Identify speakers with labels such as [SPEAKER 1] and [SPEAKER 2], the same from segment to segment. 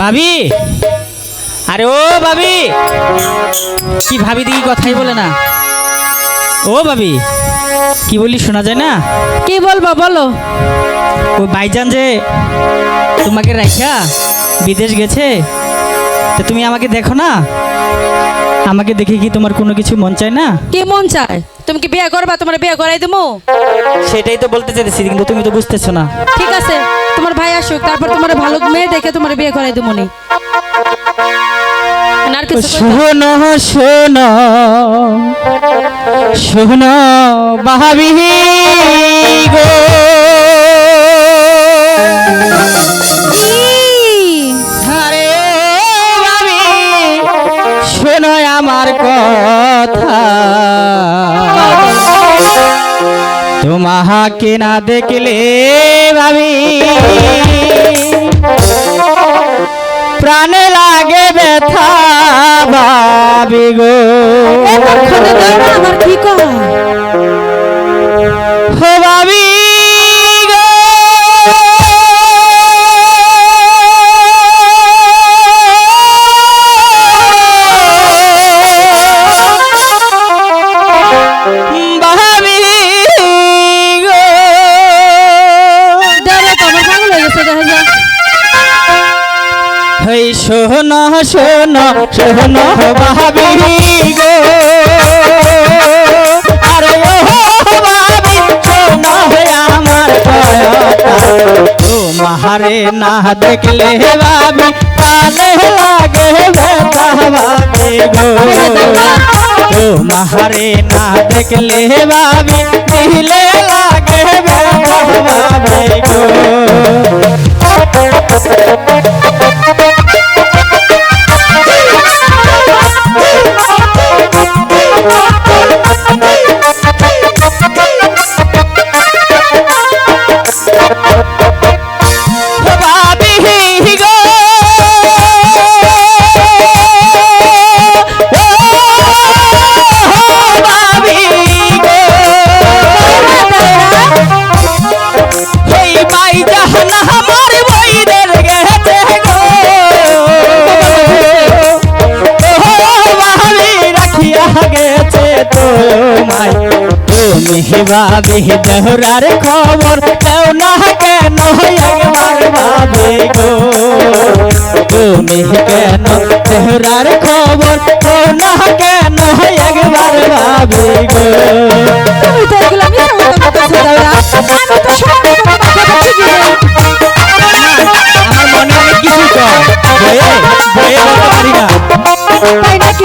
[SPEAKER 1] ভাবি? আরে ও ভাবি। কি ভাবি দেখি কথাই বলে না। ও ভাবি কি বলি শোনা যায় না?
[SPEAKER 2] কি বলব বলো।
[SPEAKER 1] ওই ভাইজান যে তোমাকে রাখা বিদেশ গেছে তো তুমি আমাকে দেখো না? আমাকে দেখে কি তোমার কোনো কিছু মন চায় না?
[SPEAKER 2] কি মন চায়? তুমি কি বিয়ে করবা? তোমার বিয়ে করাই দেবো
[SPEAKER 1] সেটাই তো বলতে চাইতেছি কিন্তু তুমি তো বুঝতেছো না।
[SPEAKER 2] ঠিক আছে। তোমার ভাই আসুক, তারপর তোমার ভালো মেয়ে দেখে তোমার বিয়ে করাই দেবো নি
[SPEAKER 1] শোনো শোনো ভাবি গো। শোনো আমার কথা। তোমাকে না দেখলে ভাবি। প্রাণে লাগে ব্যথা ভাবি গো। হেই, শোন শোন শোন ভাবি গো। আরে ও ভাবি, শোন আমার মাহারে না দেখলে ভাবি কালে লাগে ব্যথা ভাবি গো। ও মাহারে না দেখলে ভাবি তুমি ভাবি দেহরার খবর দেও না কেন একবার ভাবি গো তুমি কেন দেহরার খবর দেও না কেন একবার ভাবি গো
[SPEAKER 2] তো এগুলো আমি তো সব?
[SPEAKER 1] আমার মনে অনেক কিছু কর বয়ে বয়ে বলতে পারি না
[SPEAKER 2] তাই নাকি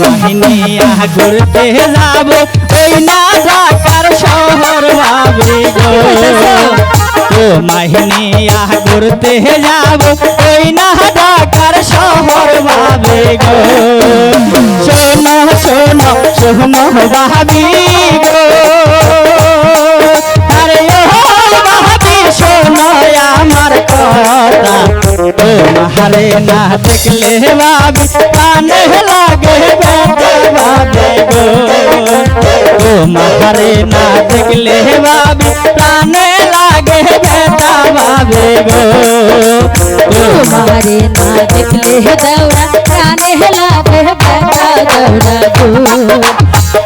[SPEAKER 1] মাহিনিয়া ঘুরতে যাব। ওই না ঢাকার শহর ভাবি গো? ও মাহিনিয়া ঘুরতে যাব। ওই না ঢাকার শহর ভাবি গো? শোনো শোনো শোনো, ভাবি। মাহারে না দেখলে ভাবি কানে লাগে ব্যথা ভাবে গো ও মাহারে না দেখলে ভাবি প্রাণে লাগে ব্যথা ভাবে গো ও
[SPEAKER 2] তোমারে না দেখলে দৌড়া কানে লাগে ব্যথা দৌড়া গো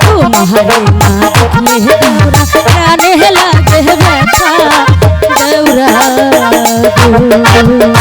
[SPEAKER 2] তোমারে না দেখলে দৌড়া কানে লাগে ব্যথা দৌড়া গো